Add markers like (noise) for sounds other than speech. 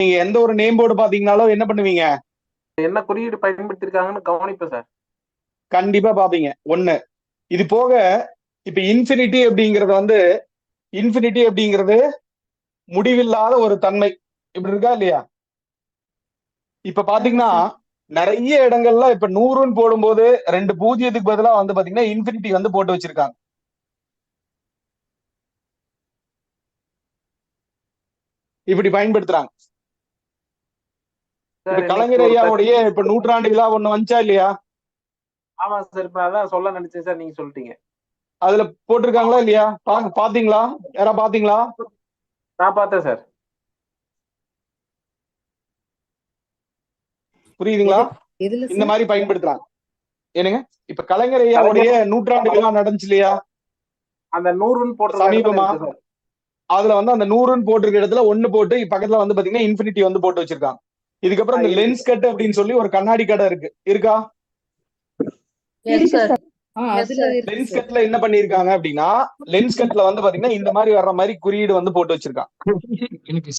நீங்க எந்த ஒரு நேம் போர்டு பாத்தீங்கனாலும் என்ன பண்ணுவீங்க? என்ன குறியீடு பயன்படுத்திருக்காங்கன்னு கவனிப்பேன் சார். கண்டிப்பா பாப்பீங்க. ஒண்ணு. இது போக இப்ப இன்ஃபினிட்டி அப்படிங்கறது வந்து இன்ஃபினிட்டி அப்படிங்கிறது முடிவில்லாத ஒரு தன்மை. இப்படி இருக்கா இல்லையா? இப்ப பாத்தீங்கன்னா நிறைய இடங்கள்ல இப்ப நூறுன்னு போடும்போது ரெண்டு பூஜ்ஜியத்துக்கு பதிலா வந்து பாத்தீங்கன்னா இன்ஃபினிட்டி வந்து போட்டு வச்சிருக்காங்க. இப்படி பயன்படுத்துறாங்க. கலைஞர் ஐயாவுடைய இப்ப நூற்றாண்டு விழா ஒண்ணு வந்துச்சா இல்லையா? ஆமா சார் இப்ப அதான் சொல்ல நினைச்சேன் சார் நீங்க சொல்லிட்டீங்க. அதுல போட்டிருக்காங்களா இல்லையா? பாத்தீங்களா? யாரா பாத்தீங்களா? நான் பார்த்தேன் சார். புரியுதுங்களா? இந்த மாதிரி பயன்படுத்துறாங்க. என்னங்க? இப்ப கலைஞர் ஐயாவுடைய நூற்றாண்டு விழா நடந்துச்சு இல்லையா? அந்த நூறுன்னு போட்டு சமீபமா? அதுல வந்து அந்த நூறுன்னு போட்டிருக்க இடத்துல ஒண்ணு போட்டு பக்கத்துல வந்து பாத்தீங்கன்னா இன்ஃபினிட்டி வந்து போட்டு வச்சிருக்காங்க. இதுக்கப்புறம் இந்த. லென்ஸ் கட் அப்படின்னு சொல்லி ஒரு கண்ணாடி கடை இருக்கு. இருக்கா? லென்ஸ். கட்ல என்ன பண்ணிருக்காங்க அப்படின்னா லென்ஸ் கட்ல வந்து பாத்தீங்கன்னா இந்த மாதிரி வர்ற மாதிரி குறியீடு வந்து போட்டு வச்சிருக்காங்க (laughs) எனக்கு